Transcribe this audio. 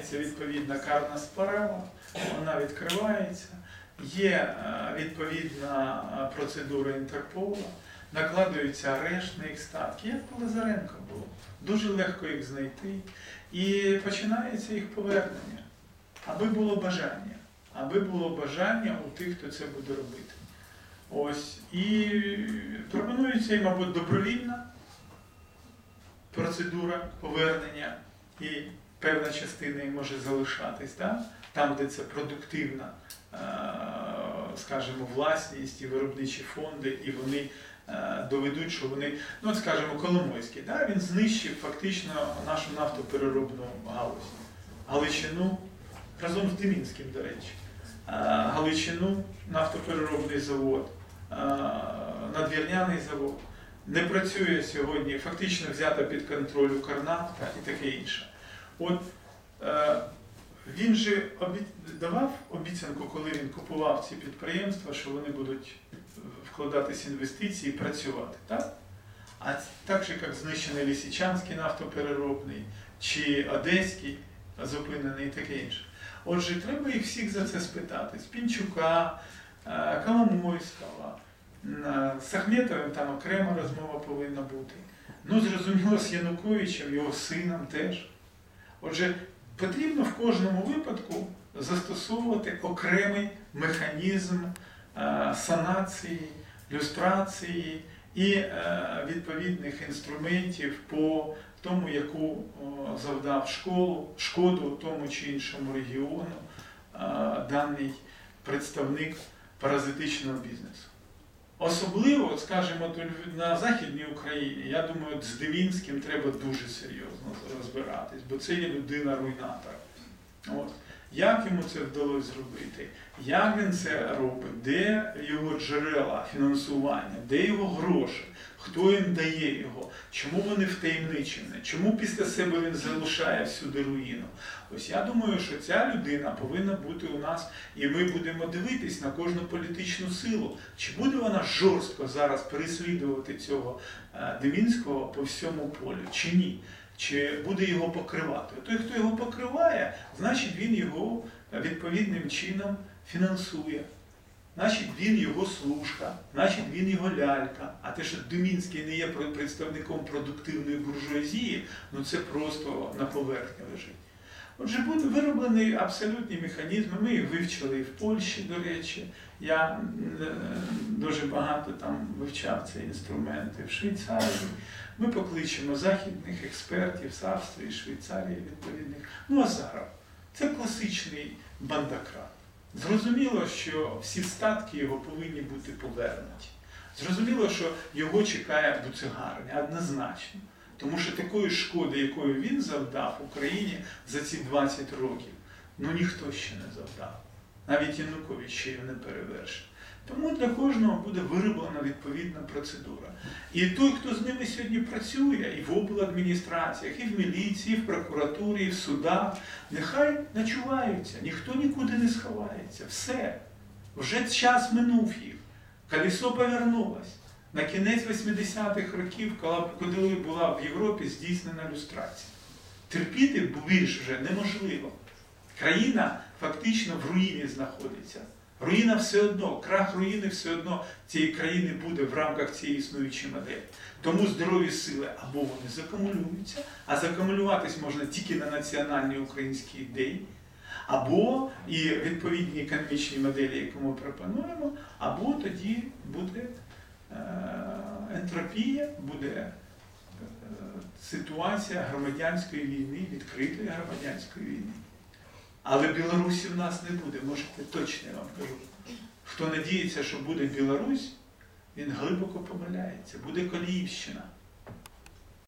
починається відповідна карна справа, вона відкривається, є е, відповідна е, процедура Інтерпола, накладується арешт на їх статки, як у Лазаренко було. Дуже легко їх знайти. І починається їх повернення, аби було бажання, аби було бажання у тих, хто це буде робити. Ось. І пропонується, і, мабуть, добровільна процедура повернення, і певна частина її може залишатись, да? там, де це продуктивна, е, скажімо, власність і виробничі фонди, і вони е, доведуть, що вони, ну от скажімо, Коломойський, да? він знищив фактично нашу нафтопереробну галузь. Галичину разом з Демінським, до речі. Е, Галичину, нафтопереробний завод, надвірняний завод. Не працює сьогодні, фактично взята під контроль Укрнафта і таке інше. От е, він же обі... давав обіцянку, коли він купував ці підприємства, що вони будуть вкладатись інвестиції і працювати. Так? А так же, як знищений Лісичанський нафтопереробний чи Одеський зупинений і таке інше. Отже, треба їх всіх за це спитати. З Пінчука, е, Коломойського, е, з Ахметовим там окрема розмова повинна бути. Ну, зрозуміло, з Януковичем, його сином теж. Отже, потрібно в кожному випадку застосовувати окремий механізм е, санації, люстрації і е, відповідних інструментів по тому, яку завдав школу, шкоду тому чи іншому регіону е, даний представник паразитичного бізнесу. Особливо, скажімо, на Західній Україні, я думаю, з Девінським треба дуже серйозно розбиратись, бо це є людина-руйнатор. Як йому це вдалося зробити? Як він це робить? Де його джерела фінансування, де його гроші? Хто їм дає його? Чому вони втаємничені? Чому після себе він залишає всюди руїну? Ось я думаю, що ця людина повинна бути у нас, і ми будемо дивитись на кожну політичну силу. Чи буде вона жорстко зараз переслідувати цього е, Демінського по всьому полю, чи ні? Чи буде його покривати? Той, хто його покриває, значить він його е, відповідним чином фінансує. Значить, він його служка, значить він його лялька. А те, що Думінський не є представником продуктивної буржуазії, ну це просто на поверхні лежить. Отже, буде вироблені абсолютні механізми. Ми їх вивчили і в Польщі, до речі. Я е, дуже багато там вивчав ці інструменти в Швейцарії. Ми покличемо західних експертів з Австрії, Швейцарії відповідних. Ну, Азаров. Це класичний бандакрат. Зрозуміло, що всі статки його повинні бути повернуті. Зрозуміло, що його чекає буцегарня, однозначно. Тому що такої шкоди, якою він завдав Україні за ці 20 років, ну ніхто ще не завдав. Навіть Янукович ще його не перевершив. Тому для кожного буде вироблена відповідна процедура. І той, хто з ними сьогодні працює, і в обладміністраціях, і в міліції, і в прокуратурі, і в судах, нехай начуваються, ніхто нікуди не сховається. Все. Вже час минув їх. Колесо повернулось. На кінець 80-х років, коли була в Європі здійснена люстрація. Терпіти більш вже неможливо. Країна фактично в руїні знаходиться. Руїна все одно, крах руїни все одно цієї країни буде в рамках цієї існуючої моделі. Тому здорові сили або вони закумулюються, а закумулюватись можна тільки на національній українській ідеї, або і відповідні економічні моделі, яку ми пропонуємо, або тоді буде ентропія, буде е, ситуація громадянської війни, відкритої громадянської війни. Але Білорусі в нас не буде, можете точно я вам кажу. Хто надіється, що буде Білорусь, він глибоко помиляється, буде Коліївщина.